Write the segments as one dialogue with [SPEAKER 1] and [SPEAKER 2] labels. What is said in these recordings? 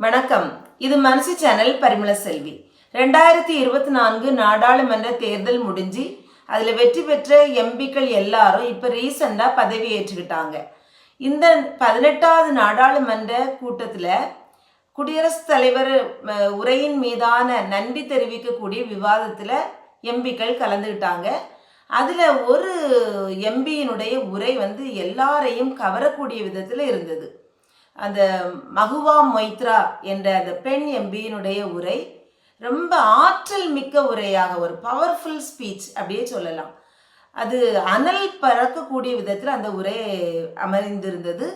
[SPEAKER 1] வணக்கம். இது மனசு சேனல் பரிமள செல்வி. ரெண்டாயிரத்தி இருபத்தி நான்கு நாடாளுமன்ற தேர்தல் முடிஞ்சு அதில் வெற்றி பெற்ற எம்பிக்கள் எல்லாரும் இப்போ ரீசெண்டாக பதவி ஏற்றுக்கிட்டாங்க. இந்த பதினெட்டாவது நாடாளுமன்ற கூட்டத்தில் குடியரசுத் தலைவர் உரையின் மீதான நன்றி தெரிவிக்கக்கூடிய விவாதத்தில் எம்பிக்கள் கலந்துக்கிட்டாங்க. அதில் ஒரு எம்பியினுடைய உரை வந்து எல்லாரையும் கவரக்கூடிய விதத்தில் இருந்தது. அந்த மகுவா மொய்த்ரா என்ற அந்த பெண் எம்பியினுடைய உரை ரொம்ப ஆற்றல் மிக்க உரையாக ஒரு பவர்ஃபுல் ஸ்பீச் அப்படியே சொல்லலாம். அது அனல் பறக்கக்கூடிய விதத்தில் அந்த உரை அமைந்திருந்தது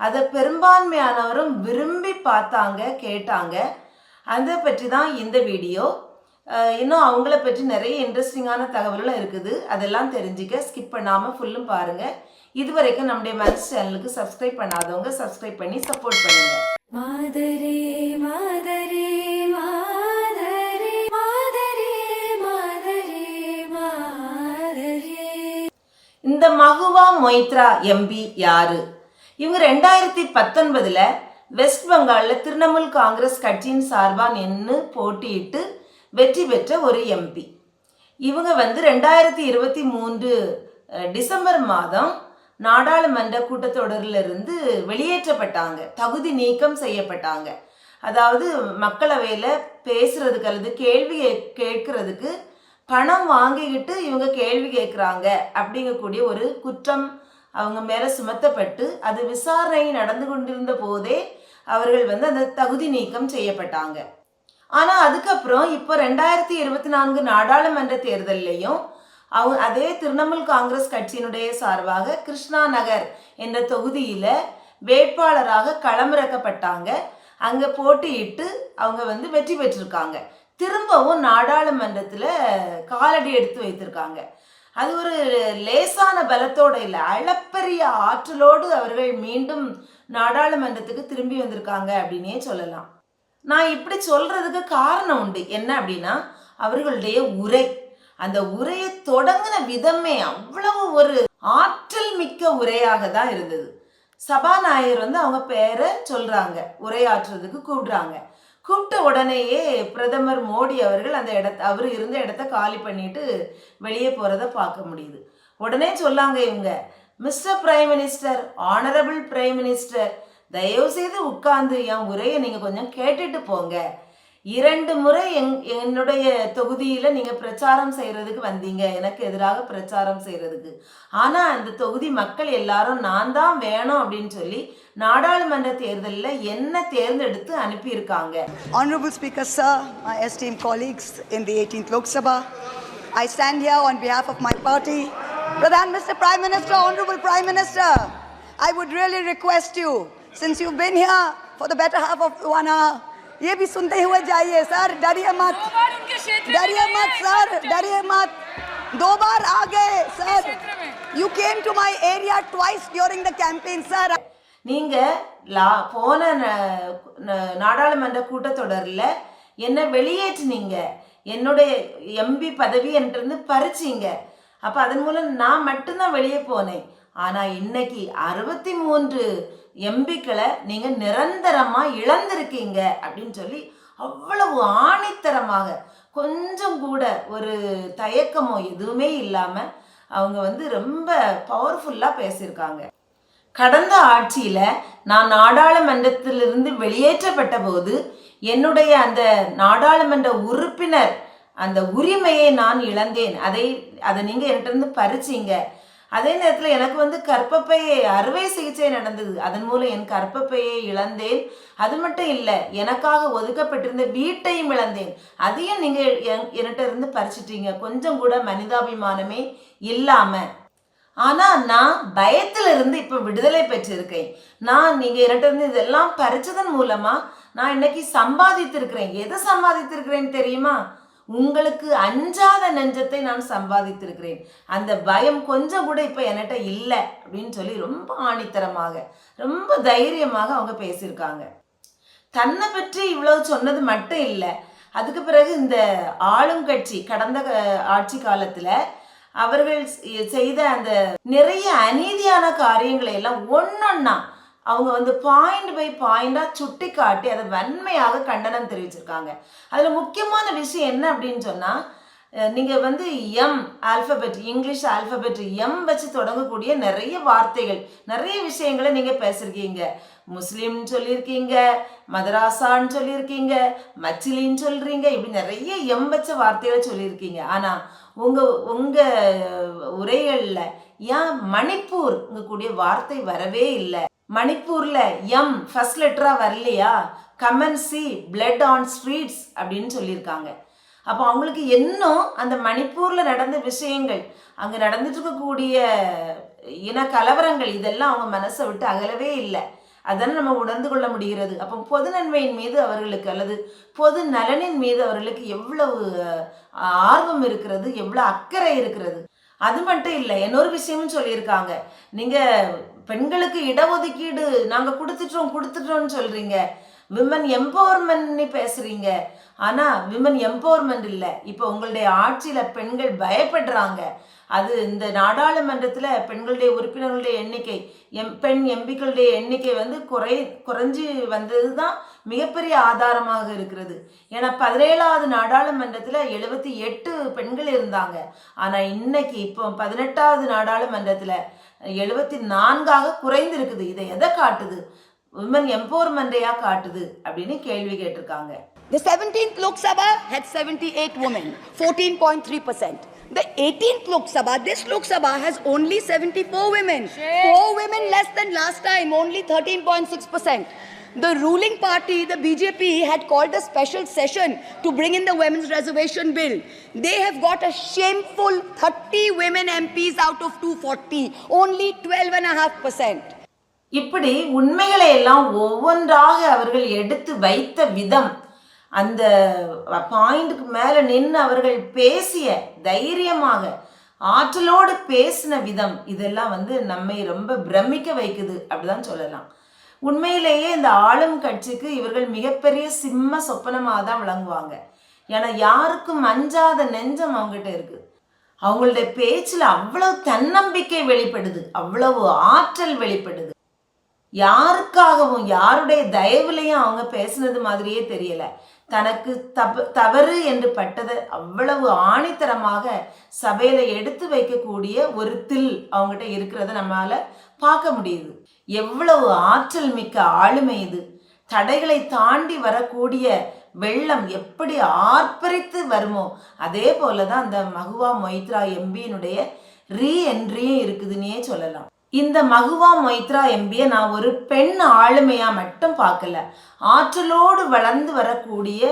[SPEAKER 1] அதை பெரும்பான்மையானவரும் விரும்பி பார்த்தாங்க கேட்டாங்க. அதை பற்றி தான் இந்த வீடியோ. இன்னும் அவங்கள பற்றி நிறைய இன்ட்ரெஸ்டிங்கான தகவல்கள் இருக்குது. அதெல்லாம் தெரிஞ்சுக்க ஸ்கிப் பண்ணாமல் ஃபுல்லும் பாருங்கள் இதுவரைக்கும் நம்முடைய மனசு சேனலுக்கு சப்ஸ்கிரைப் பண்ணாதவங்க சப்ஸ்கிரைப் பண்ணி சப்போர்ட் பண்ணுங்கள்
[SPEAKER 2] மாதரே மாதரே மாதரே மாதரே மாதரே மாதரே.
[SPEAKER 1] இந்த மகுவா மொய்த்ரா எம்பி யாரு? இவங்க ரெண்டாயிரத்தி பத்தொன்பதுல வெஸ்ட் பெங்காலில் திரிணாமுல் காங்கிரஸ் கட்சியின் சார்பாக நின்று போட்டியிட்டு வெற்றி பெற்ற ஒரு எம்பி இவங்க வந்து ரெண்டாயிரத்தி இருபத்தி மூன்று டிசம்பர் மாதம் நாடாளுமன்ற கூட்டத்தொடரிலிருந்து வெளியேற்றப்பட்டாங்க. தகுதி நீக்கம் செய்யப்பட்டாங்க. அதாவது மக்களவையில் பேசுறதுக்கு அல்லது கேள்வி கேட்கறதுக்கு பணம் வாங்கிக்கிட்டு இவங்க கேள்வி கேட்குறாங்க அப்படிங்கக்கூடிய ஒரு குற்றம் அவங்க மேலே சுமத்தப்பட்டு அது விசாரணை நடந்து கொண்டிருந்த போதே அவர்கள் வந்து அந்த தகுதி நீக்கம் செய்யப்பட்டாங்க. ஆனால் அதுக்கப்புறம் இப்போ ரெண்டாயிரத்தி இருபத்தி நான்கு நாடாளுமன்ற தேர்தல்லையும் அவங்க அதே திரிணாமுல் காங்கிரஸ் கட்சியினுடைய சார்பாக கிருஷ்ணா நகர் என்ற தொகுதியில் வேட்பாளராக களமிறக்கப்பட்டாங்க. அங்கே போட்டியிட்டு அவங்க வந்து வெற்றி பெற்றிருக்காங்க. திரும்பவும் நாடாளுமன்றத்தில் காலடி எடுத்து வைத்திருக்காங்க. அது ஒரு லேசான பலத்தோடு இல்லை அளப்பரிய ஆற்றலோடு அவர்கள் மீண்டும் நாடாளுமன்றத்துக்கு திரும்பி வந்திருக்காங்க அப்படின்னே சொல்லலாம். நான் இப்படி சொல்கிறதுக்கு காரணம் உண்டு. என்ன அப்படின்னா அவர்களுடைய உரை. அந்த உரையை தொடங்கின விதமே அவ்வளவு ஒரு ஆற்றல் மிக்க உரையாக தான் இருந்தது. சபாநாயகர் வந்து அவங்க பேரை சொல்றாங்க. உரையாற்றுறதுக்கு கூப்பிடுறாங்க. கூப்பிட்ட உடனேயே பிரதமர் மோடி அவர்கள் அந்த இடத்த அவர் இருந்த இடத்த காலி பண்ணிட்டு வெளியே போகிறத பார்க்க முடியுது. உடனே சொல்லாங்க இவங்க mister prime minister honourable prime minister தயவு செய்து உட்கார்ந்து என் உரையை நீங்கள் கொஞ்சம் கேட்டுட்டு போங்க. இரண்டு முறை என் என்னுடைய தொகுதியில் நீங்கள் பிரச்சாரம் செய்கிறதுக்கு வந்தீங்க எனக்கு எதிராக பிரச்சாரம் செய்கிறதுக்கு ஆனால் அந்த தொகுதி மக்கள் எல்லாரும் நான் தான் வேணும் அப்படின்னு சொல்லி நாடாளுமன்ற தேர்தலில் என்ன தேர்ந்தெடுத்து அனுப்பியிருக்காங்க
[SPEAKER 3] Honorable Speaker, sir, my esteemed colleagues in the 18th Lok Sabha, I stand here on behalf of my party. Pradhan Mr. Prime Minister, Honorable Prime Minister, I would really request you, since you've been here for the better half of one hour, ये भी सुनते हुए जाइए sir डरिए मत
[SPEAKER 4] दो बार उनके क्षेत्र में
[SPEAKER 3] डरिए
[SPEAKER 4] गए
[SPEAKER 3] मत
[SPEAKER 4] हैं,
[SPEAKER 3] सर
[SPEAKER 4] चर्चा
[SPEAKER 3] डरिए मत दो बार आ गए सर
[SPEAKER 4] क्षेत्र में।
[SPEAKER 3] you came to my area twice during the campaign sir
[SPEAKER 1] நீங்கள் லா போன ந- ந- நாடாளுமன்ற கூட்டத்தொடரில் என்னை வெளியேற்றினீங்க என்னுடைய எம்பி பதவி என்கிட்ட பறிச்சீங்க அப்போ அதன் மூலம் நான் மட்டும்தான் வெளியே போனேன் ஆனால் இன்னைக்கு அறுபத்தி மூன்று எம்பிக்களை நீங்கள் நிரந்தரமாக இழந்திருக்கீங்க அப்படின்னு சொல்லி அவ்வளவு ஆணித்தரமாக கொஞ்சம் கூட ஒரு தயக்கமோ எதுவுமே இல்லாமல் அவங்க வந்து ரொம்ப பவர்ஃபுல்லாக பேசியிருக்காங்க. கடந்த ஆட்சியில் நான் நாடாளுமன்றத்திலிருந்து வெளியேற்றப்பட்ட போது என்னுடைய அந்த நாடாளுமன்ற உறுப்பினர் அந்த உரிமையை நான் இழந்தேன். அதை அதை நீங்கள் என்கிட்ட இருந்து பறிச்சீங்க. அதே நேரத்தில் எனக்கு வந்து கற்பப்பையை அறுவை சிகிச்சை நடந்தது. அதன் மூலம் என் கற்பப்பையை இழந்தேன். அது மட்டும் இல்லை எனக்காக ஒதுக்கப்பட்டிருந்த வீட்டையும் இழந்தேன். அதையும் நீங்கள் என்கிட்ட இருந்து பறிச்சிட்டீங்க. கொஞ்சம் கூட மனிதாபிமானமே இல்லாமல் ஆனால் நான் பயத்திலிருந்து இருந்து விடுதலை பெற்றிருக்கேன். நான் நீங்கள் என்கிட்ட இருந்து இதெல்லாம் பறிச்சதன் மூலமாக நான் இன்னைக்கு சம்பாதித்திருக்கிறேன். எதை சம்பாதித்திருக்கிறேன்னு தெரியுமா? உங்களுக்கு அஞ்சாத நெஞ்சத்தை நான் சம்பாதித்திருக்கிறேன். அந்த பயம் கொஞ்சம் கூட இப்போ என்கிட்ட இல்லை அப்படின்னு சொல்லி ரொம்ப ஆணித்தரமாக ரொம்ப தைரியமாக அவங்க பேசியிருக்காங்க. தன்னை பற்றி இவ்வளவு சொன்னது மட்டும் இல்லை அதுக்கு பிறகு இந்த ஆளுங்கட்சி கடந்த ஆட்சி காலத்துல அவர்கள் செய்த அந்த நிறைய அநீதியான காரியங்களை எல்லாம் ஒன்னொன்னா அவங்க வந்து பாயிண்ட் பை பாயிண்டாக சுட்டி காட்டி அதை வன்மையாக கண்டனம் தெரிவிச்சிருக்காங்க. அதில் முக்கியமான விஷயம் என்ன அப்படின்னு சொன்னால் நீங்கள் வந்து M alphabet English alphabet M வச்சு தொடங்கக்கூடிய நிறைய வார்த்தைகள் நிறைய விஷயங்களை நீங்கள் பேசியிருக்கீங்க முஸ்லீம்னு சொல்லியிருக்கீங்க மதராசான்னு சொல்லியிருக்கீங்க மச்சிலின்னு சொல்கிறீங்க இப்படி நிறைய எம் வச்ச வார்த்தைகளை சொல்லியிருக்கீங்க. ஆனால் உங்கள் உங்கள் உரைகளில் ஏன் மணிப்பூர் கூடிய வார்த்தை வரவே இல்லை? மணிப்பூரில் எம் ஃபர்ஸ்ட் லெட்டராக வரலையா? Come and see blood on streets அப்படின்னு சொல்லியிருக்காங்க. அப்போ அவங்களுக்கு இன்னும் அந்த மணிப்பூரில் நடந்த விஷயங்கள் அங்கே நடந்துட்டு இருக்கக்கூடிய இன கலவரங்கள் இதெல்லாம் அவங்க மனசை விட்டு அகலவே இல்லை. அதானே நம்ம உணர்ந்து கொள்ள முடிகிறது. அப்போ பொது நன்மையின் மீது அவர்களுக்கு அல்லது பொது நலனின் மீது அவர்களுக்கு எவ்வளவு ஆர்வம் இருக்கிறது எவ்வளோ அக்கறை இருக்கிறது. அது மட்டும் இல்லை இன்னொரு விஷயமும் சொல்லியிருக்காங்க. நீங்கள் பெண்களுக்கு இடஒதுக்கீடு நாங்கள் கொடுத்துட்டோம் கொடுத்துட்டோம்னு சொல்கிறீங்க விமன் எம்பவர்மெண்ட்னு பேசுகிறீங்க ஆனால் விமன் எம்பவர்மெண்ட் இல்லை. இப்போ உங்களுடைய ஆட்சியில் பெண்கள் பயப்படுறாங்க. அது இந்த நாடாளுமன்றத்தில் பெண்களுடைய உறுப்பினர்களுடைய எண்ணிக்கை எம் பெண் எம்பிக்களுடைய எண்ணிக்கை வந்து குறை குறைஞ்சி வந்தது தான் மிகப்பெரிய ஆதாரமாக இருக்கிறது. ஏன்னா பதினேழாவது நாடாளுமன்றத்தில் எழுபத்தி எட்டு பெண்கள் இருந்தாங்க. ஆனால் இன்னைக்கு இப்போ பதினெட்டாவது நாடாளுமன்றத்தில் எழுபத்தி நான்காக குறைந்திருக்குது இதை எதை காட்டுது விமன் எம்பவர்மெண்டையா காட்டுது அப்படின்னு கேள்வி கேட்டிருக்காங்க
[SPEAKER 3] The 17th Lok Sabha had 78 women, 14.3%. The 18th Lok Sabha, this Lok Sabha has only 74 women. Four women less than last time, only 13.6%. The ruling party, the BJP, had called a special session to bring in the women's reservation bill. They have got a shameful 30 women MPs out of 240, only 12.5%.
[SPEAKER 1] இப்படி உண்மைகளை எல்லாம் ஒவ்வொன்றாக அவர்கள் எடுத்து வைத்த விதம் அந்த பாயிண்ட்டுக்கு மேலே நின்று அவர்கள் பேசிய தைரியமாக ஆற்றலோடு பேசின விதம் இதெல்லாம் வந்து நம்மை ரொம்ப பிரமிக்க வைக்குது அப்படிதான் சொல்லலாம் உண்மையிலேயே இந்த ஆளும் கட்சிக்கு இவர்கள் மிகப்பெரிய சிம்ம சொப்பனமாக தான் விளங்குவாங்க. ஏன்னா யாருக்கும் அஞ்சாத நெஞ்சம் அவங்ககிட்ட இருக்குது அவங்களுடைய பேச்சில் அவ்வளவு தன்னம்பிக்கை வெளிப்படுது அவ்வளவு ஆற்றல் வெளிப்படுது. யாருக்காகவும் யாருடைய தயவுலையும் அவங்க பேசுனது மாதிரியே தெரியல. தனக்கு தப தவறு என்று பட்டதை அவ்வளவு ஆணித்தரமாக சபையில எடுத்து வைக்கக்கூடிய ஒரு தில் அவங்ககிட்ட இருக்கிறத நம்மளால பார்க்க முடியுது. எவ்வளவு ஆற்றல் மிக்க ஆளுமை இது. தடைகளை தாண்டி வரக்கூடிய வெள்ளம் எப்படி ஆர்ப்பரித்து வருமோ அதே போல தான் அந்த மகுவா மொய்த்ரா எம்பியினுடைய ரீ என்ட்ரியும் இருக்குதுன்னே சொல்லலாம். இந்த மகுவா மொய்த்ரா எம்பியை நான் ஒரு பெண் ஆளுமையா மட்டும் பார்க்கல. ஆற்றலோடு வளர்ந்து வரக்கூடிய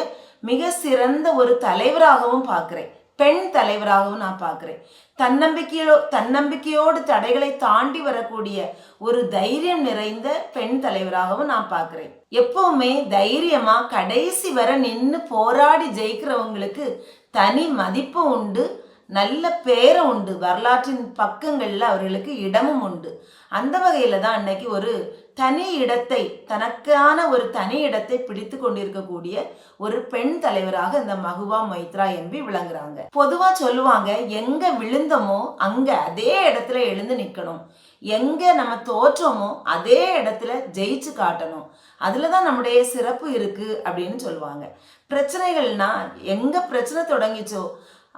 [SPEAKER 1] மிக சிறந்த ஒரு தலைவராகவும் பார்க்குறேன். பெண் தலைவராகவும் நான் பார்க்குறேன். தன்னம்பிக்கையோ தன்னம்பிக்கையோடு தடைகளை தாண்டி வரக்கூடிய ஒரு தைரியம் நிறைந்த பெண் தலைவராகவும் நான் பார்க்குறேன். எப்பவுமே தைரியமாக கடைசி வர நின்று போராடி ஜெயிக்கிறவங்களுக்கு தனி மதிப்பு உண்டு. நல்ல பேரும் உண்டு. வரலாற்றின் பக்கங்களில் அவர்களுக்கு இடமும் உண்டு. அந்த வகையில் தான் அன்னைக்கு ஒரு தனி இடத்தை தனக்கான ஒரு தனி இடத்தை பிடித்து கொண்டிருக்கக்கூடிய ஒரு பெண் தலைவராக இந்த மகுவா மைத்ரா எம்பி விளங்குறாங்க. பொதுவா சொல்லுவாங்க எங்க விழுந்தோமோ அங்க அதே இடத்துல எழுந்து நிக்கணும். எங்க நம்ம தோற்றோமோ அதே இடத்துல ஜெயிச்சு காட்டணும். அதில் தான் நம்முடைய சிறப்பு இருக்கு அப்படின்னு சொல்லுவாங்க. பிரச்சனைகள்னா எங்க பிரச்சனை தொடங்கிச்சோ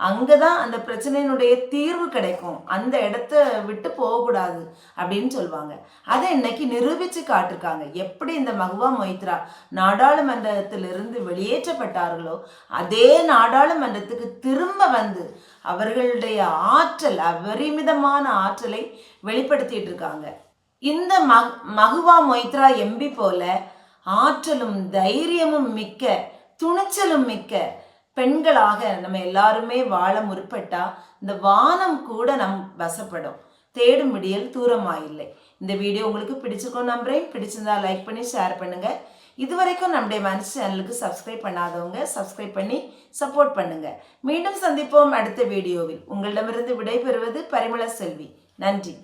[SPEAKER 1] அங்கே தான் அந்த பிரச்சனையினுடைய தீர்வு கிடைக்கும். அந்த இடத்த விட்டு போகக்கூடாது அப்படின்னு சொல்லுவாங்க அதை இன்னைக்கு நிரூபித்து காட்டிருக்காங்க. எப்படி இந்த மகுவா மொய்த்ரா நாடாளுமன்றத்திலிருந்து வெளியேற்றப்பட்டார்களோ அதே நாடாளுமன்றத்துக்கு திரும்ப வந்து அவர்களுடைய ஆற்றல் அபரிமிதமான ஆற்றலை வெளிப்படுத்திட்டு இருக்காங்க. இந்த மக் மகுவா மொய்த்ரா எம்பி போல ஆற்றலும் தைரியமும் மிக்க துணிச்சலும் மிக்க பெண்களாக நம்ம எல்லாருமே வாழ முற்பட்டா இந்த வானம் கூட நம் வசப்படும். தேடும் விடியல் தூரமாக இல்லை இந்த வீடியோ உங்களுக்கு பிடிச்சிருக்கோம் நம்புறேன். பிடிச்சிருந்தா லைக் பண்ணி ஷேர் பண்ணுங்கள் இது வரைக்கும் நம்முடைய மனசு சேனலுக்கு சப்ஸ்கிரைப் பண்ணாதவங்க சப்ஸ்கிரைப் பண்ணி சப்போர்ட் பண்ணுங்க. மீண்டும் சந்திப்போம் அடுத்த வீடியோவில். உங்களிடமிருந்து விடைபெறுவது பரிமள செல்வி. நன்றி.